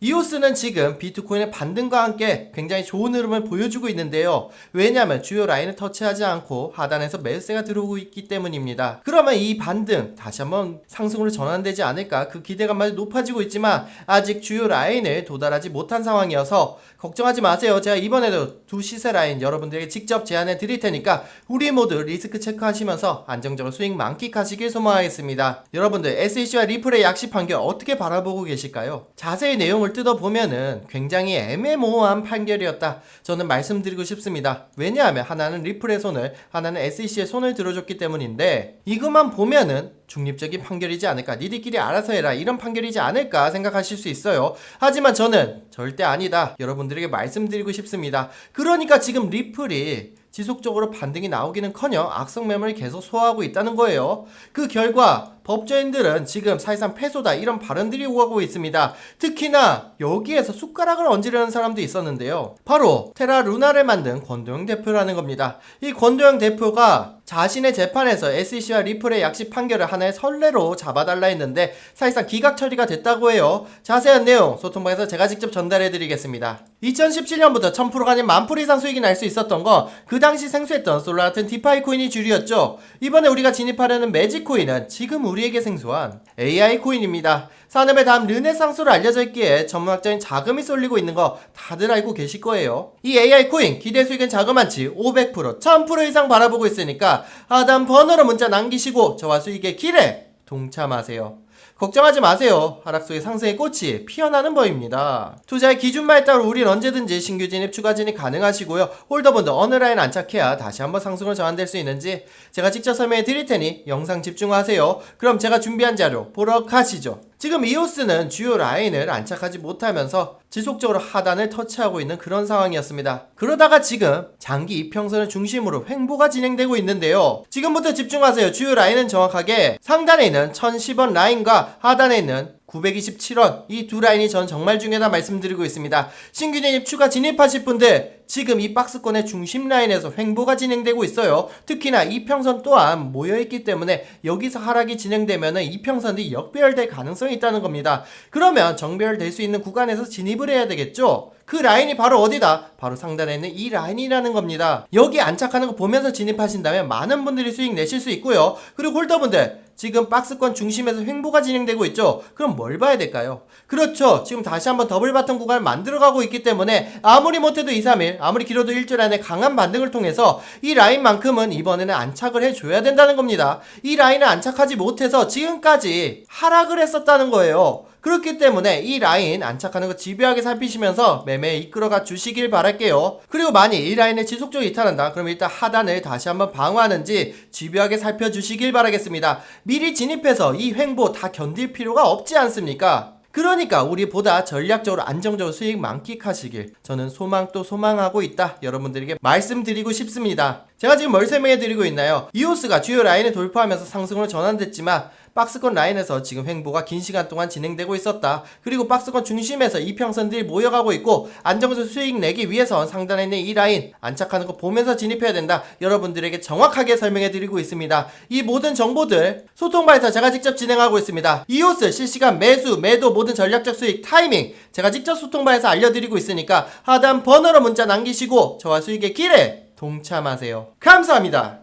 이오스는 지금 비트코인의 반등과 함께 굉장히 좋은 흐름을 보여주고 있는데요. 왜냐하면 주요 라인을 터치하지 않고 하단에서 매수세가 들어오고 있기 때문입니다. 그러면 이 반등 다시 한번 상승으로 전환되지 않을까 그 기대감만 높아지고 있지만 아직 주요 라인을 도달하지 못한 상황이어서 걱정하지 마세요. 제가 이번에도 두 시세 라인 여러분들에게 직접 제안해 드릴 테니까 우리 모두 리스크 체크하시면서 안정적으로 수익 만끽하시길 소망하겠습니다. 여러분들 SEC와 리플의 약시 판결 어떻게 바라보고 계실까요? 자세히 내용을 뜯어보면은 굉장히 애매모호한 판결이었다. 저는 말씀드리고 싶습니다. 왜냐하면 하나는 리플의 손을, 하나는 SEC의 손을 들어줬기 때문인데 이것만 보면은 중립적인 판결이지 않을까. 니들끼리 알아서 해라. 이런 판결이지 않을까 생각하실 수 있어요. 하지만 저는 절대 아니다. 여러분들에게 말씀드리고 싶습니다. 그러니까 지금 리플이 지속적으로 반등이 나오기는 커녕 악성 매물을 계속 소화하고 있다는 거예요. 그 결과 법조인들은 지금 사실상 패소다 이런 발언들이 오가고 있습니다. 특히나 여기에서 숟가락을 얹으려는 사람도 있었는데요. 바로 테라 루나를 만든 권도영 대표라는 겁니다. 이 권도영 대표가 자신의 재판에서 SEC와 리플의 약식 판결을 하나의 선례로 잡아달라 했는데 사실상 기각 처리가 됐다고 해요. 자세한 내용 소통방에서 제가 직접 전달해 드리겠습니다. 2017년부터 1000%가 아닌 만풀 이상 수익이 날 수 있었던 건 그 당시 생소했던 솔라 같은 디파이 코인이 주류였죠. 이번에 우리가 진입하려는 매직 코인은 지금 우리 에게 생소한 AI 코인입니다. 산업의 다음 르네상스로 알려져 있기에 전문학적인 자금이 쏠리고 있는 거 다들 알고 계실 거예요. 이 AI 코인 기대 수익은 자그만치 500% 1000% 이상 바라보고 있으니까 하단 번호로 문자 남기시고 저와 수익의 길에 동참하세요. 걱정하지 마세요. 하락 속의 상승의 꽃이 피어나는 법입니다. 투자의 기준말에 따라 우린 언제든지 신규 진입, 추가 진입 가능하시고요. 홀더분들 어느 라인 안착해야 다시 한번 상승으로 전환될 수 있는지 제가 직접 설명해 드릴 테니 영상 집중하세요. 그럼 제가 준비한 자료 보러 가시죠. 지금 이오스는 주요 라인을 안착하지 못하면서 지속적으로 하단을 터치하고 있는 그런 상황이었습니다. 그러다가 지금 장기 이평선을 중심으로 횡보가 진행되고 있는데요. 지금부터 집중하세요. 주요 라인은 정확하게 상단에 있는 1010원 라인과 하단에 있는 927원 이 두 라인이 전 정말 중요하다 말씀드리고 있습니다. 신규 진입 추가 진입하실 분들 지금 이 박스권의 중심 라인에서 횡보가 진행되고 있어요. 특히나 이평선 또한 모여있기 때문에 여기서 하락이 진행되면 이평선이 역배열될 가능성이 있다는 겁니다. 그러면 정배열될 수 있는 구간에서 진입을 해야 되겠죠? 그 라인이 바로 어디다? 바로 상단에 있는 이 라인이라는 겁니다. 여기 안착하는 거 보면서 진입하신다면 많은 분들이 수익 내실 수 있고요. 그리고 홀더분들 지금 박스권 중심에서 횡보가 진행되고 있죠. 그럼 뭘 봐야 될까요? 그렇죠. 지금 다시 한번 더블 바텀 구간을 만들어가고 있기 때문에 아무리 못해도 2, 3일, 아무리 길어도 일주일 안에 강한 반등을 통해서 이 라인만큼은 이번에는 안착을 해줘야 된다는 겁니다. 이 라인을 안착하지 못해서 지금까지 하락을 했었다는 거예요. 그렇기 때문에 이 라인 안착하는 거 집요하게 살피시면서 매매에 이끌어가 주시길 바랄게요. 그리고 만약 이 라인을 지속적으로 이탈한다. 그럼 일단 하단을 다시 한번 방어하는지 집요하게 살펴주시길 바라겠습니다. 미리 진입해서 이 횡보 다 견딜 필요가 없지 않습니까? 그러니까 우리보다 전략적으로 안정적으로 수익 만끽하시길 저는 소망 또 소망하고 있다 여러분들에게 말씀드리고 싶습니다 제가 지금 뭘 설명해 드리고 있나요 이오스가 주요 라인을 돌파하면서 상승으로 전환됐지만 박스권 라인에서 지금 횡보가 긴 시간 동안 진행되고 있었다. 그리고 박스권 중심에서 이평선들이 모여가고 있고 안정적 수익 내기 위해선 상단에 있는 이 라인 안착하는 거 보면서 진입해야 된다. 여러분들에게 정확하게 설명해 드리고 있습니다. 이 모든 정보들 소통방에서 제가 직접 진행하고 있습니다. 이오스 실시간 매수, 매도 모든 전략적 수익 타이밍 제가 직접 소통방에서 알려드리고 있으니까 하단 번호로 문자 남기시고 저와 수익의 길에 동참하세요. 감사합니다.